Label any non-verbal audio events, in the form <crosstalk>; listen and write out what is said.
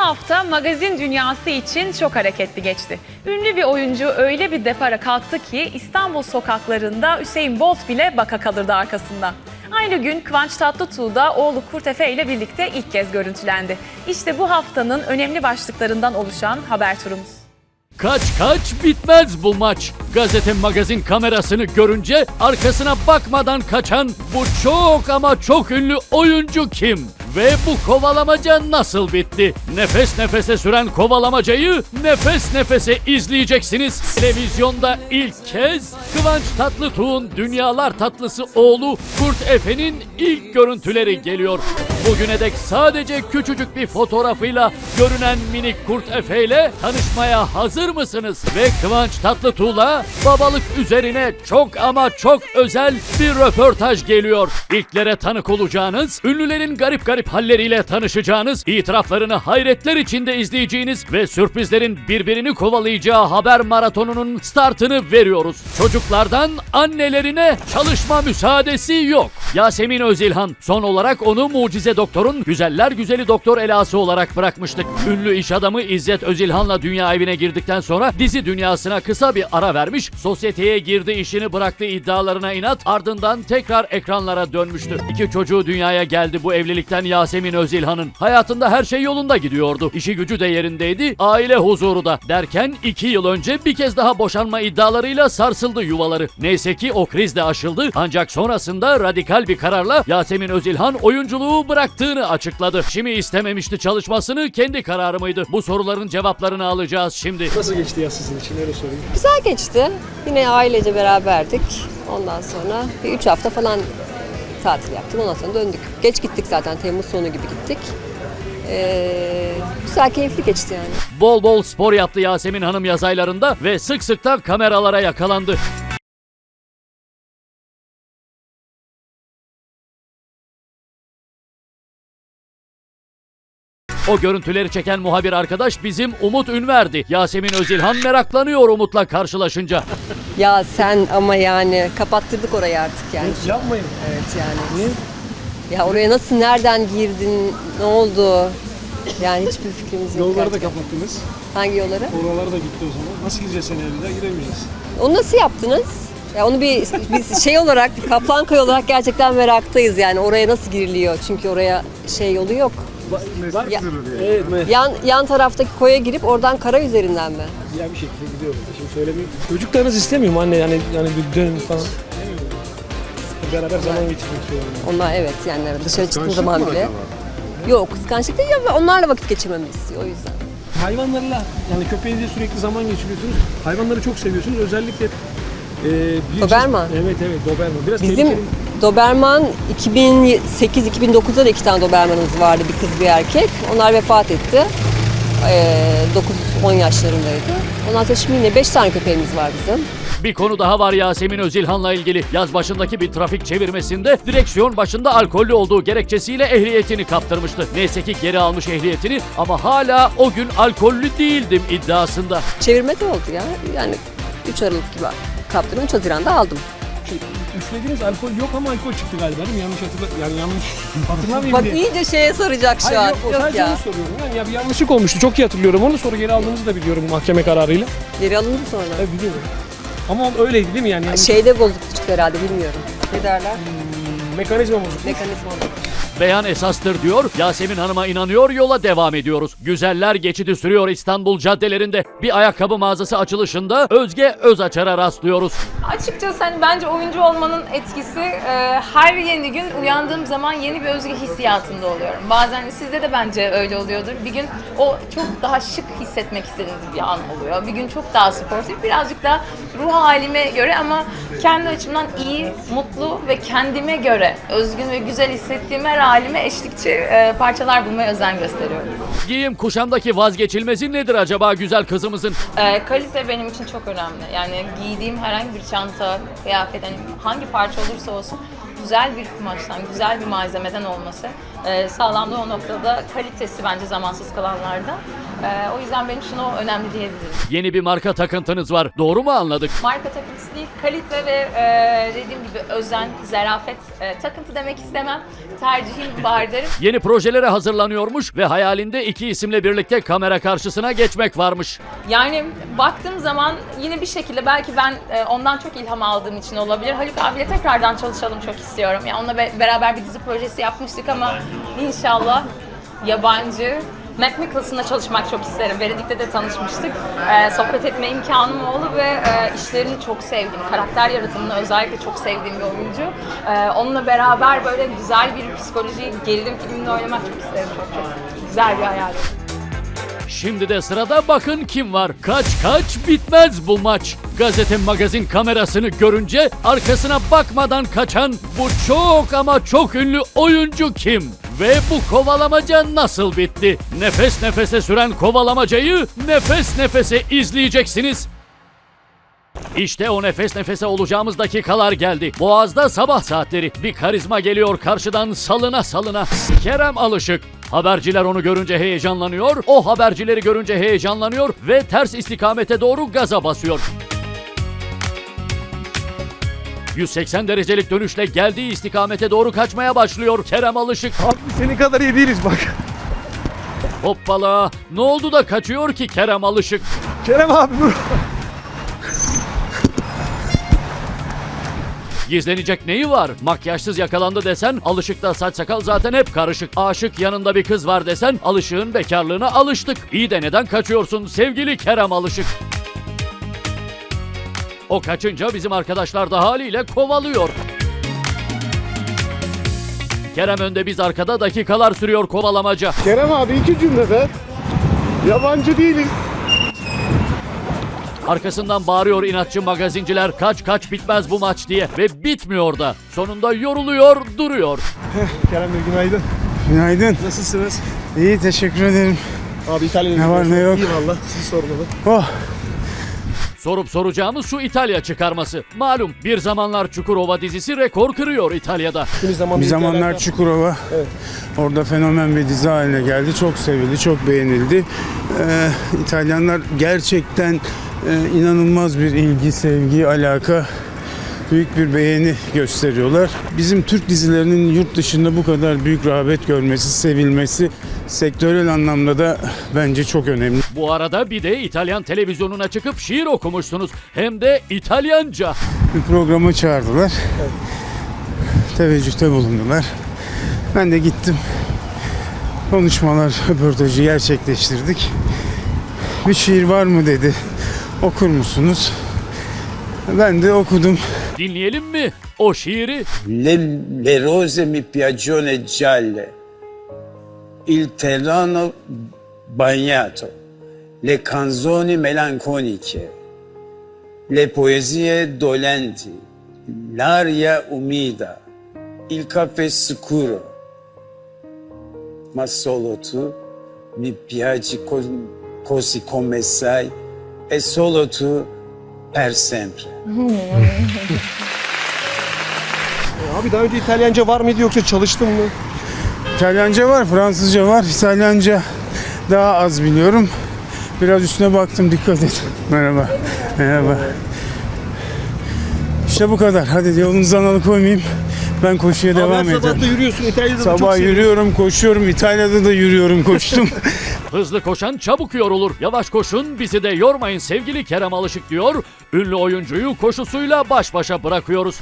hafta magazin dünyası için çok hareketli geçti. Ünlü bir oyuncu öyle bir depara kalktı ki İstanbul sokaklarında Hüseyin Bolt bile baka kalırdı arkasında. Aynı gün Kıvanç Tatlıtuğ da oğlu Kurt Efe ile birlikte ilk kez görüntülendi. İşte bu haftanın önemli başlıklarından oluşan haber turumuz. Kaç kaç bitmez bu maç. Gazete magazin kamerasını görünce arkasına bakmadan kaçan bu çok ama çok ünlü oyuncu kim? Ve bu kovalamaca nasıl bitti? Nefes nefese süren kovalamacayı nefes nefese izleyeceksiniz. Televizyonda ilk kez Kıvanç Tatlıtuğ'un dünyalar tatlısı oğlu Kurt Efe'nin ilk görüntüleri geliyor. Bugüne dek sadece küçücük bir fotoğrafıyla görünen minik Kurt Efe ile tanışmaya hazır mısınız? Ve Kıvanç Tatlıtuğ'la babalık üzerine çok ama çok özel bir röportaj geliyor. İlklere tanık olacağınız, ünlülerin garip garip halleriyle tanışacağınız, itiraflarını hayretler içinde izleyeceğiniz ve sürprizlerin birbirini kovalayacağı haber maratonunun startını veriyoruz. Çocuklardan annelerine çalışma müsaadesi yok. Yasemin Özilhan son olarak onu mucize doktorun güzeller güzeli doktor elası olarak bırakmıştık. Ünlü iş adamı İzzet Özilhan'la dünya evine girdikten sonra dizi dünyasına kısa bir ara vermiş, sosyeteye girdi işini bıraktı iddialarına inat ardından tekrar ekranlara dönmüştü. İki çocuğu dünyaya geldi bu evlilikten Yasemin Özilhan'ın. Hayatında her şey yolunda gidiyordu. İşi gücü de yerindeydi, aile huzuru da. Derken iki yıl önce bir kez daha boşanma iddialarıyla sarsıldı yuvaları. Neyse ki o kriz de aşıldı ancak sonrasında radikal bir kararla Yasemin Özilhan oyunculuğu bıraktığını açıkladı. Şimdi istememişti çalışmasını kendi kararı mıydı? Bu soruların cevaplarını alacağız şimdi. Nasıl geçti yaz sizin için öyle sorayım. Güzel geçti. Yine ailece beraberdik. Ondan sonra bir üç hafta falan tatil yaptım. Ondan sonra döndük. Geç gittik zaten. Temmuz sonu gibi gittik. Ee, güzel, keyifli geçti yani. Bol bol spor yaptı Yasemin Hanım yaz aylarında ve sık sık da kameralara yakalandı. O görüntüleri çeken muhabir arkadaş bizim Umut Ünver'di. Yasemin Özilhan meraklanıyor Umut'la karşılaşınca. Ya sen ama yani kapattırdık orayı artık yani. Yapmayın. Evet yani. Niye? Ya oraya nasıl, nereden girdin, ne oldu? Yani hiçbir fikrimiz yok. Yolları da gerçekten. kapattınız. Hangi yolları? Oralar da gitti o zaman. Nasıl gireceğiz seneye bir daha giremeyeceğiz. Onu nasıl yaptınız? Ya onu bir biz şey olarak, bir Kaplanköy olarak gerçekten meraktayız yani. Oraya nasıl giriliyor? Çünkü oraya şey yolu yok. Var Ya- Evet, me- Yan yan taraftaki koya girip oradan kara üzerinden mi? ya bir şekilde gidiyorum. Şimdi söylemeyeyim. Çocuklarınız istemiyor mu anne yani yani bir dönün falan. Beraber zaman geçirmek istiyorum. Onlar evet yani dışarı çıktığım zaman bile. Yok kıskançlık değil ya onlarla vakit geçirmemi istiyor o yüzden. Hayvanlarla yani köpeğinizle sürekli zaman geçiriyorsunuz. Hayvanları çok seviyorsunuz. Özellikle e, bir Doberman. Evet evet Doberman. Biraz Bizim tehlikeli. Doberman 2008-2009'da da iki tane Doberman'ımız vardı bir kız bir erkek. Onlar vefat etti. Ee, 9-10 yaşlarındaydı. Ondan sonra şimdi yine 5 tane köpeğimiz var bizim. Bir konu daha var Yasemin Özilhan'la ilgili. Yaz başındaki bir trafik çevirmesinde direksiyon başında alkollü olduğu gerekçesiyle ehliyetini kaptırmıştı. Neyse ki geri almış ehliyetini ama hala o gün alkollü değildim iddiasında. Çevirme de oldu ya. Yani 3 Aralık gibi kaptırdım. 3 Haziran'da aldım. Şey, üflediğiniz alkol yok ama alkol çıktı galiba değil mi? Yanlış hatırla yani yanlış hatırlamayayım Bak diye. iyice şeye saracak şu Hayır an. yok, o sadece onu soruyorum. Yani ya bir yanlışlık olmuştu. Çok iyi hatırlıyorum. Onu sonra geri aldığınızı da biliyorum mahkeme kararıyla. Geri alındı sonra. Evet biliyorum. Ama öyleydi değil mi yani? Yanlış- Şeyde bozukluk çıktı herhalde bilmiyorum. Ne derler? Mekanizma bozuk. Mekanizma. Beyan esastır diyor. Yasemin Hanım'a inanıyor yola devam ediyoruz. Güzeller geçidi sürüyor İstanbul caddelerinde. Bir ayakkabı mağazası açılışında Özge Özaçar'a rastlıyoruz. Açıkçası hani bence oyuncu olmanın etkisi e, her yeni gün uyandığım zaman yeni bir özgü hissiyatında oluyorum. Bazen sizde de bence öyle oluyordur. Bir gün o çok daha şık hissetmek istediğiniz bir an oluyor. Bir gün çok daha sportif, birazcık daha ruh halime göre ama kendi açımdan iyi, mutlu ve kendime göre özgün ve güzel hissettiğim her halime eşlikçi e, parçalar bulmaya özen gösteriyorum. Giyim kuşamdaki vazgeçilmezi nedir acaba güzel kızımızın? Ee, kalite benim için çok önemli. Yani giydiğim herhangi bir çanta, kıyafet, hani hangi parça olursa olsun güzel bir kumaştan, güzel bir malzemeden olması e, sağlamlığı o noktada kalitesi bence zamansız kalanlarda. E, o yüzden benim için o önemli diyebilirim. Yeni bir marka takıntınız var. Doğru mu anladık? Marka takıntısı değil, kalite ve e, dediğim gibi özen, zarafet, e, takıntı demek istemem. Tercihim <laughs> var derim. Yeni projelere hazırlanıyormuş ve hayalinde iki isimle birlikte kamera karşısına geçmek varmış. Yani baktığım zaman yine bir şekilde belki ben e, ondan çok ilham aldığım için olabilir. Haluk abiyle tekrardan çalışalım çok istiyorum. Yani onunla be- beraber bir dizi projesi yapmıştık ama inşallah yabancı Mac Nicholson'la çalışmak çok isterim. Venedik'te de tanışmıştık. E, sohbet etme imkanım oldu ve e, işlerini çok sevdim. Karakter yaratımını özellikle çok sevdiğim bir oyuncu. E, onunla beraber böyle güzel bir psikoloji gerilim filminde oynamak çok isterim. Çok çok güzel bir hayalim. Şimdi de sırada bakın kim var. Kaç kaç bitmez bu maç. Gazete magazin kamerasını görünce arkasına bakmadan kaçan bu çok ama çok ünlü oyuncu kim? Ve bu kovalamaca nasıl bitti? Nefes nefese süren kovalamacayı nefes nefese izleyeceksiniz. İşte o nefes nefese olacağımız dakikalar geldi. Boğaz'da sabah saatleri. Bir karizma geliyor karşıdan salına salına. Kerem Alışık. Haberciler onu görünce heyecanlanıyor, o habercileri görünce heyecanlanıyor ve ters istikamete doğru gaza basıyor. 180 derecelik dönüşle geldiği istikamete doğru kaçmaya başlıyor Kerem Alışık. Abi senin kadar iyi değiliz bak. Hoppala! Ne oldu da kaçıyor ki Kerem Alışık? Kerem abi dur. Gizlenecek neyi var? Makyajsız yakalandı desen alışıkta saç sakal zaten hep karışık. Aşık yanında bir kız var desen alışığın bekarlığına alıştık. İyi de neden kaçıyorsun sevgili Kerem Alışık? O kaçınca bizim arkadaşlar da haliyle kovalıyor. Kerem önde biz arkada dakikalar sürüyor kovalamaca. Kerem abi iki cümlede yabancı değiliz. Arkasından bağırıyor inatçı magazinciler kaç kaç bitmez bu maç diye ve bitmiyor da. Sonunda yoruluyor duruyor. Kerem Bey günaydın. Günaydın. Nasılsınız? İyi teşekkür ederim. Abi İtalya Ne var, ne yok? İyi valla siz sormalı. Oh Sorup soracağımız şu İtalya çıkarması. Malum bir zamanlar Çukurova dizisi rekor kırıyor İtalya'da. Kimi zaman bir zamanlar Çukurova. Evet. Orada fenomen bir dizi haline geldi. Çok sevildi, çok beğenildi. Ee, İtalyanlar gerçekten e, inanılmaz bir ilgi, sevgi, alaka, büyük bir beğeni gösteriyorlar. Bizim Türk dizilerinin yurt dışında bu kadar büyük rağbet görmesi, sevilmesi sektörel anlamda da bence çok önemli. Bu arada bir de İtalyan televizyonuna çıkıp şiir okumuşsunuz. Hem de İtalyanca. bir programa çağırdılar. Teveccühte bulundular. Ben de gittim. Konuşmalar, röportajı gerçekleştirdik. Bir şiir var mı dedi. Okur musunuz? Ben de okudum. Dinleyelim mi o şiiri? Le, le rose mi piacciono gialle, il terreno bagnato, le canzoni melanconiche, le poesie dolenti, l'aria umida, il caffè scuro. Ma solo tu? Mi piaci co- così come sai, e solo tu? Per sempre. <laughs> Abi daha önce İtalyanca var mıydı yoksa çalıştın mı? İtalyanca var, Fransızca var. İtalyanca daha az biliyorum. Biraz üstüne baktım, dikkat et. Merhaba. Merhaba. İşte bu kadar. Hadi yolunuzdan alıkoymayayım. Ben koşuya devam Abi her sabah da edeceğim. yürüyorsun İtalya'da da çok Sabah seviyorum. yürüyorum, koşuyorum. İtalya'da da yürüyorum, koştum. <laughs> Hızlı koşan çabuk yorulur. Yavaş koşun bizi de yormayın sevgili Kerem Alışık diyor. Ünlü oyuncuyu koşusuyla baş başa bırakıyoruz.